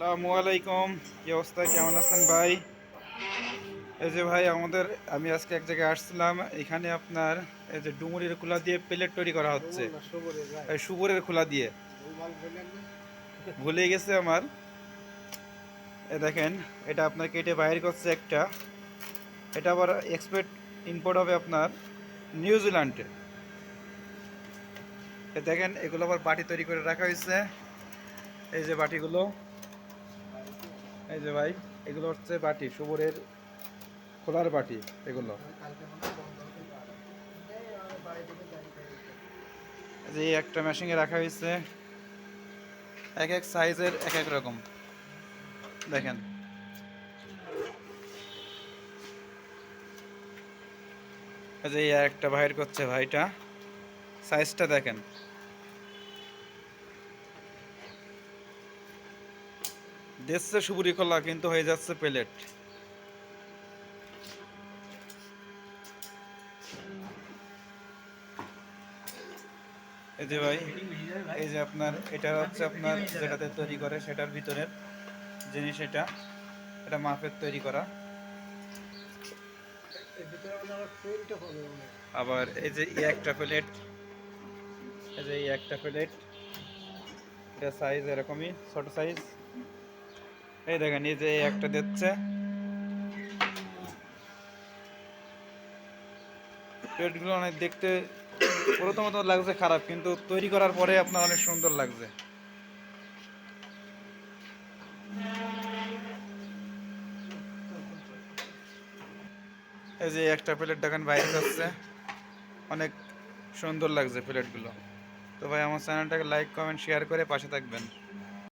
আসসালামু আলাইকুম। কি অবস্থা? কেমন আছেন ভাই? এই যে ভাই আমাদের আমি আজকে এক জায়গায় আসছিলাম। এখানে আপনার এই যে ডুমুরির খোলা দিয়ে প্লেট তৈরি করা হচ্ছে। এই সুপুরের খোলা দিয়ে। ভুলে গেছে আমার। এ দেখেন এটা আপনার কেটে বাইর করছে একটা। এটা আবার এক্সপোর্ট ইম্পোর্ট হবে আপনার নিউজিল্যান্ডে এ দেখেন এগুলো আবার বাটি তৈরি করে রাখা হয়েছে। এই যে বাটিগুলো। এই যে ভাই, এগুলো হচ্ছে বাটি সুবরের খোলার বাটি, এগুলো। যে একটা মেশিনে রাখা হয়েছে। এক এক সাইজের এক এক রকম। দেখেন। যে একটা বাইর করছে ভাইটা। সাইজটা দেখেন। দেখছে সুপুরি খোলা কিন্তু হয়ে যাচ্ছে প্লেট। এই যে ভাই, এই যে আপনার, এটা হচ্ছে আপনার যেটাতে তৈরি করে, সেটার ভিতরের জিনিস এটা। এটা মাপের তৈরি করা। আবার এই যে একটা প্লেট, এই যে একটা প্লেট। এটা সাইজ এরকমই, ছোট সাইজ এই দেখেন, এই যে একটা দিচ্ছে। প্লেটগুলো অনেক দেখতে প্রথমত লাগছে খারাপ, কিন্তু তৈরি করার পরে আপনার অনেক সুন্দর লাগছে। এই যে একটা প্লেট দেখেন, বাইরে যাচ্ছে। অনেক সুন্দর লাগছে প্লেটগুলো। তো ভাই, আমার চ্যানেলটাকে লাইক, কমেন্ট, শেয়ার করে পাশে থাকবেন।